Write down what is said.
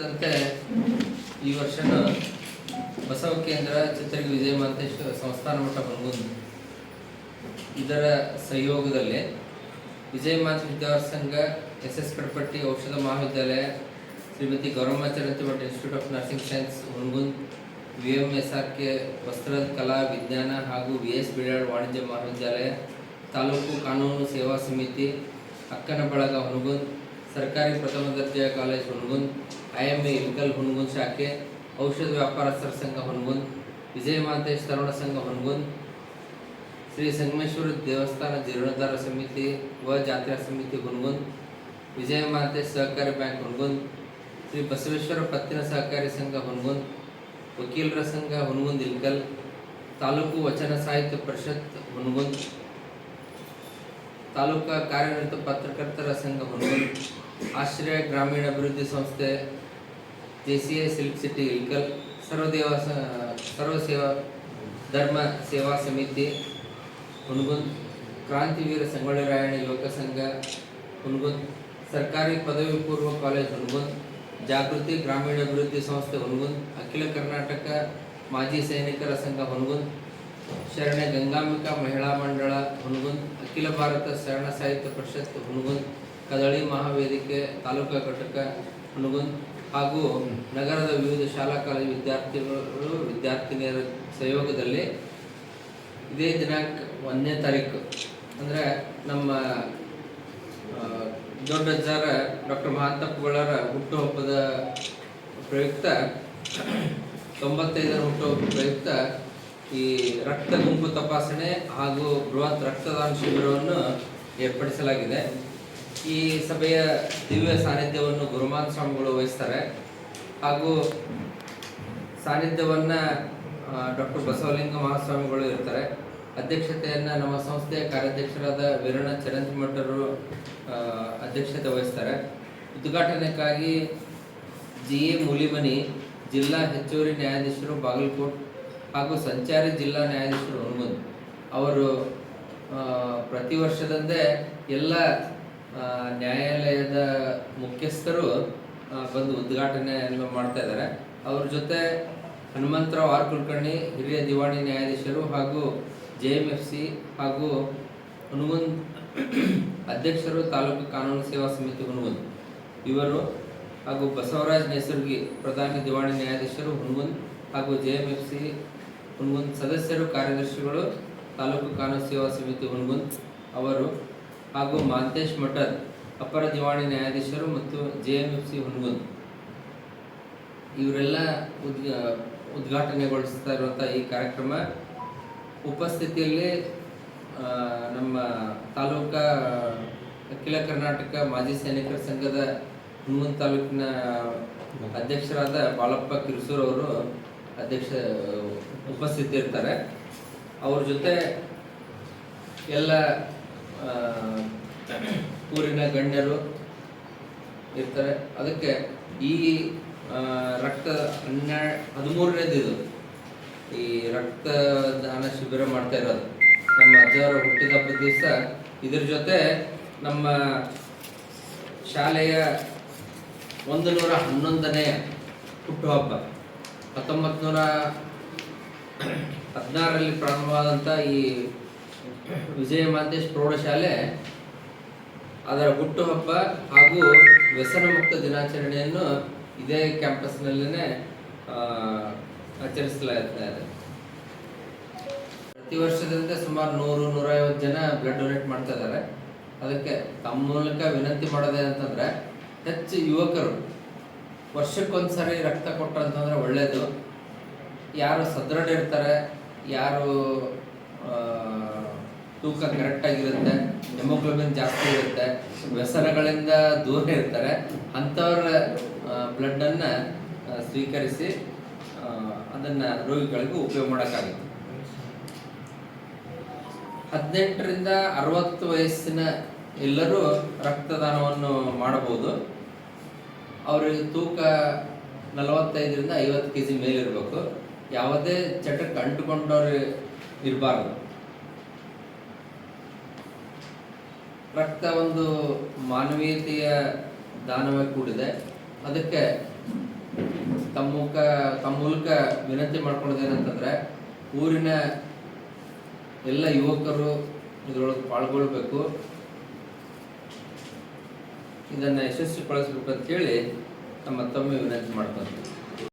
ವರ್ಷದಂತೆ ಈ ವರ್ಷನೂ ಬಸವ ಕೇಂದ್ರ ಚಿತ್ರ ವಿಜಯ ಮಹಂತೇಶ್ವರ ಸಂಸ್ಥಾನ ಮಠ ಹೊರಗುಂದು ಇದರ ಸಹಯೋಗದಲ್ಲಿ ವಿಜಯ ಮಾಂತ ವಿದ್ಯಾರ್ಥಿ ಸಂಘ ಎಸ್ ಎಸ್ ಕಡಪಟ್ಟಿ ಔಷಧ ಮಹಾವಿದ್ಯಾಲಯ Shrimati Charanti Bhat institute of nursing science Hungund V M S R K ವಸ್ತ್ರದ ಕಲಾ, ವಿಜ್ಞಾನ ಹಾಗೂ ವಿ ಎಸ್ ಬಿಡಾಳ್ ವಾಣಿಜ್ಯ ಮಹಾವಿದ್ಯಾಲಯ ತಾಲೂಕು ಕಾನೂನು ಸೇವಾ ಸಮಿತಿ ಅಕ್ಕನ ಬಳಗ ಹುಣಗುಂದ್ ಸರ್ಕಾರಿ ಪ್ರಥಮ ದರ್ಜೆಯ college Hungund I M A Ilkal Hungund ಶಾಖೆ ಔಷಧ ವ್ಯಾಪಾರಸ್ಥರ ಸಂಘ ಹುಣಗುಂದ್ ವಿಜಯ ಮಾಂತೇಶ್ ತರುಣ ಸಂಘ ಹುಣಗುಂದ್ ಶ್ರೀ ಸಂಗಮೇಶ್ವರ ದೇವಸ್ಥಾನ ಜೀರ್ಣೋದ್ಧಾರ ಸಮಿತಿ ವ ಜಾತ್ರಾ ಸಮಿತಿ ಹುಣಗುಂದ್ ವಿಜಯ ಮಾಂತೇಶ್ ಸಹಕಾರಿ ಬ್ಯಾಂಕ್ ಹುಣಗುಂದ್ ಶ್ರೀ ಬಸವೇಶ್ವರ ಪತ್ತಿನ ಸಹಕಾರಿ ಸಂಘ ಹುಣಗುಂದ್ ವಕೀಲರ ಸಂಘ ಹುಣಗುಂದ್ ಇಲ್ಕಲ್ ತಾಲೂಕು ವಚನ ಸಾಹಿತ್ಯ ಪರಿಷತ್ ಹುಣಗುಂದ್ ತಾಲೂಕಾ ಕಾರ್ಯನಿರತ ಪತ್ರಕರ್ತರ ಸಂಘ ಹುಣಗುಂದ್ ಆಶ್ರಯ ಗ್ರಾಮೀಣ ಅಭಿವೃದ್ಧಿ ಸಂಸ್ಥೆ J C A silk city Ilkal ಸರ್ವದೇವ ಸ- ಸರ್ವ ಸೇವಾ ಧರ್ಮ ಸೇವಾ ಸಮಿತಿ ಹುಣಗುಂದ್ ಕ್ರಾಂತಿವೀರ ಸಂಗೊಳ್ಳಿ ರಾಯಣ್ಣ ಯುವಕ ಸಂಘ ಹುಣಗುಂದ್ ಸರ್ಕಾರಿ ಪದವಿ ಪೂರ್ವ ಕಾಲೇಜ್ ಹುಣಗುಂದ್ ಜಾಗೃತಿ ಗ್ರಾಮೀಣಾಭಿವೃದ್ಧಿ ಸಂಸ್ಥೆ ಹುಣಗುಂದ್ ಅಖಿಲ ಕರ್ನಾಟಕ ಮಾಜಿ ಸೈನಿಕರ ಸಂಘ ಹುಣಗುಂದ್ ಶರಣ್ಯ ಗಂಗಾಂಬಿಕಾ ಮಹಿಳಾ ಮಂಡಳ ಹುಣಗುಂದ್ ಅಖಿಲ ಭಾರತ ಶರಣ ಸಾಹಿತ್ಯ ಪರಿಷತ್ ಹುಣಗುಂದ್ ಕದಳಿ ಮಹಾವೇದಿಕೆ ತಾಲೂಕಾ ಘಟಕ ಹುಣಗುಂದ್ ಹಾಗೂ ನಗರದ ವಿವಿಧ ಶಾಲಾ ಕಾಲೇಜು ವಿದ್ಯಾರ್ಥಿಗಳು ವಿದ್ಯಾರ್ಥಿನಿಯರ ಸಹಯೋಗದಲ್ಲಿ ಇದೇ ದಿನಾಂಕ ಒಂದನೇ ತಾರೀಕು. ಅಂದರೆ ನಮ್ಮ ದೊಡ್ಡಜ್ಜಾರ ಡಾಕ್ಟರ್ ಮಹಾಂತಪ್ಪಗಳರ ಹುಟ್ಟುಹಬ್ಬದ ಪ್ರಯುಕ್ತ, ತೊಂಬತ್ತೈದರ ಹುಟ್ಟುಹಬ್ಬ ಪ್ರಯುಕ್ತ ಈ ರಕ್ತ ಗುಂಪು ತಪಾಸಣೆ ಹಾಗೂ ಬೃಹತ್ ರಕ್ತದಾನ ಶಿಬಿರವನ್ನು ಏರ್ಪಡಿಸಲಾಗಿದೆ. ಈ ಸಭೆಯ ದಿವ್ಯ ಸಾನ್ನಿಧ್ಯವನ್ನು ಗುರುಮಾನ್ ಸ್ವಾಮಿಗಳು ವಹಿಸ್ತಾರೆ. ಹಾಗೂ ಸಾನ್ನಿಧ್ಯವನ್ನು ಡಾಕ್ಟರ್ ಬಸವಲಿಂಗ ಮಹಾಸ್ವಾಮಿಗಳು ಇರ್ತಾರೆ. ಅಧ್ಯಕ್ಷತೆಯನ್ನು ನಮ್ಮ ಸಂಸ್ಥೆಯ ಕಾರ್ಯಾಧ್ಯಕ್ಷರಾದ ವೀರಣ್ಣ ಚರಂಜಮಠರು ಮಠರು ಅಧ್ಯಕ್ಷತೆ ವಹಿಸ್ತಾರೆ. ಉದ್ಘಾಟನೆಗಾಗಿ ಜಿ. ಎ. ಮುಲಿಮನಿ, ಜಿಲ್ಲಾ ಹೆಚ್ಚುವರಿ ನ್ಯಾಯಾಧೀಶರು ಬಾಗಲಕೋಟ್ ಹಾಗೂ ಸಂಚಾರಿ ಜಿಲ್ಲಾ ನ್ಯಾಯಾಧೀಶರು ಹನುಮಂತ್ ಅವರು ಪ್ರತಿ ವರ್ಷದಂತೆ ಎಲ್ಲ ನ್ಯಾಯಾಲಯದ ಮುಖ್ಯಸ್ಥರು ಬಂದು ಉದ್ಘಾಟನೆ ಮಾಡ್ತಾ ಇದ್ದಾರೆ. ಅವ್ರ ಜೊತೆ ಹನುಮಂತರಾವ್ ಆರ್ ಕುಲಕರ್ಣಿ, ಹಿರಿಯ ದಿವಾಣಿ ನ್ಯಾಯಾಧೀಶರು ಹಾಗೂ ಜೆ ಎಂ ಎಫ್ ಸಿ ಹಾಗೂ ಹುಣಗುಂದ್ ಅಧ್ಯಕ್ಷರು, ತಾಲೂಕು ಕಾನೂನು ಸೇವಾ ಸಮಿತಿ ಹುಣಗುಂದ್ ಇವರು ಹಾಗೂ ಬಸವರಾಜ್ ನೇಸರ್ಗಿ, ಪ್ರಧಾನ ದಿವಾಣಿ ನ್ಯಾಯಾಧೀಶರು ಹುಣಗುಂದ್ ಹಾಗೂ J M F C Hungund ಸದಸ್ಯರು, ಕಾರ್ಯದರ್ಶಿಗಳು, ತಾಲೂಕು ಕಾನೂನು ಸೇವಾ ಸಮಿತಿ ಹುಣಗುಂದ್ ಅವರು ಹಾಗೂ ಮಾಂತೇಶ್ ಮಠದ್ ಅಪರ ದಿವಾಣಿ ನ್ಯಾಯಾಧೀಶರು ಮತ್ತು J M F C Hungund. ಇವರೆಲ್ಲ ಉದ್ಘ ಉದ್ಘಾಟನೆಗೊಳಿಸ್ತಾ ಇರುವಂಥ ಈ ಕಾರ್ಯಕ್ರಮ ಉಪಸ್ಥಿತಿಯಲ್ಲಿ ನಮ್ಮ ತಾಲೂಕಾ ಅಖಿಲ ಕರ್ನಾಟಕ ಮಾಜಿ ಸೈನಿಕರ ಸಂಘದ ಹುಣಗುಂದ್ ತಾಲೂಕಿನ ಅಧ್ಯಕ್ಷರಾದ ಬಾಲಪ್ಪ ಕಿರುಸೂರ್ ಅವರು ಅಧ್ಯಕ್ಷ ಉಪಸ್ಥಿತಿ ಇರ್ತಾರೆ ಅವ್ರ ಜೊತೆ ಎಲ್ಲ ಊರಿನ ಗಣ್ಯರು ಇರ್ತಾರೆ. ಅದಕ್ಕೆ ಈ ರಕ್ತ ಹನ್ನೆರಡು, ಹದಿಮೂರನೇದು ಇದು. ಈ ರಕ್ತದಾನ ಶಿಬಿರ ಮಾಡ್ತಾ ಇರೋದು. ನಮ್ಮ ಅಜ್ಜವರ ಹುಟ್ಟಿದ ಹಬ್ಬದ ದಿವಸ ಇದ್ರ ಜೊತೆ ನಮ್ಮ ಶಾಲೆಯ ಒಂದು ನೂರ ಹನ್ನೊಂದನೇ ಹುಟ್ಟುಹಬ್ಬ. ಹತ್ತೊಂಬತ್ತು ನೂರ ಹದಿನಾರರಲ್ಲಿ ಪ್ರಾರಂಭವಾದಂಥ ಈ ವಿಜಯ ಮಾತೇಶ್ ಪ್ರೌಢಶಾಲೆ, ಅದರ ಹುಟ್ಟುಹಬ್ಬ ಹಾಗೂ ವ್ಯಸನ ಮುಕ್ತ ದಿನಾಚರಣೆಯನ್ನು ಇದೇ ಕ್ಯಾಂಪಸ್ನಲ್ಲೇ ಆಚರಿಸಲಾಗ್ತಾ ಇದೆ. ಪ್ರತಿ ವರ್ಷದಂತೆ ಸುಮಾರು ನೂರು, ನೂರೈವತ್ತು ಜನ ಬ್ಲಡ್ ಡೊನೇಟ್ ಮಾಡ್ತಾ ಇದ್ದಾರೆ. ಅದಕ್ಕೆ ತಮ್ಮ ಮೂಲಕ ವಿನಂತಿ ಮಾಡೋದೇ ಅಂತಂದರೆ, ಹೆಚ್ಚು ಯುವಕರು ವರ್ಷಕ್ಕೊಂದ್ಸರಿ ರಕ್ತ ಕೊಟ್ಟರು ಅಂತಂದರೆ ಒಳ್ಳೆಯದು ಯಾರು ಸದೃಢ ಇರ್ತಾರೆ, ಯಾರು ತೂಕ ಕರೆಕ್ಟ್ ಆಗಿರುತ್ತೆ ಹೆಮೋಗ್ಲೋಬಿನ್ ಜಾಸ್ತಿ ಇರುತ್ತೆ, ವ್ಯಸನಗಳಿಂದ ದೂರ ಇರ್ತಾರೆ ಅಂಥವ್ರ ಬ್ಲಡ್ಡನ್ನು ಸ್ವೀಕರಿಸಿ ಅದನ್ನ ರೋಗಿಗಳಿಗೂ ಉಪಯೋಗ ಮಾಡೋಕ್ಕಾಗುತ್ತೆ. ಹದಿನೆಂಟರಿಂದ ಅರವತ್ತು ವಯಸ್ಸಿನ ಎಲ್ಲರೂ ರಕ್ತದಾನವನ್ನು ಮಾಡಬಹುದು. ಅವರಿಗೆ ತೂಕ ನಲವತ್ತೈದರಿಂದ ಐವತ್ತು ಕೆ ಜಿ ಮೇಲಿರಬೇಕು. ಯಾವುದೇ ಚಟಕ್ಕೆ ಅಂಟುಕೊಂಡವ್ರು ಇರಬಾರ್ದು. ರಕ್ತ ಒಂದು ಮಾನವೀಯತೆಯ ದಾನವೇ ಕೂಡಿದೆ. ಅದಕ್ಕೆ ತಮ್ಮ ತಮ್ಮ ಮೂಲಕ ವಿನಂತಿ ಮಾಡ್ಕೊಳ್ಳೋದೇನಂತಂದ್ರೆ ಊರಿನ ಎಲ್ಲ ಯುವಕರು ಇದರೊಳಗೆ ಪಾಲ್ಗೊಳ್ಬೇಕು. ಇದನ್ನು ಅಂತ ಹೇಳಿ ತಮ್ಮ ತಮ್ಮ ವಿನಂತಿ ಮಾಡ್ಕೊಂತೀವಿ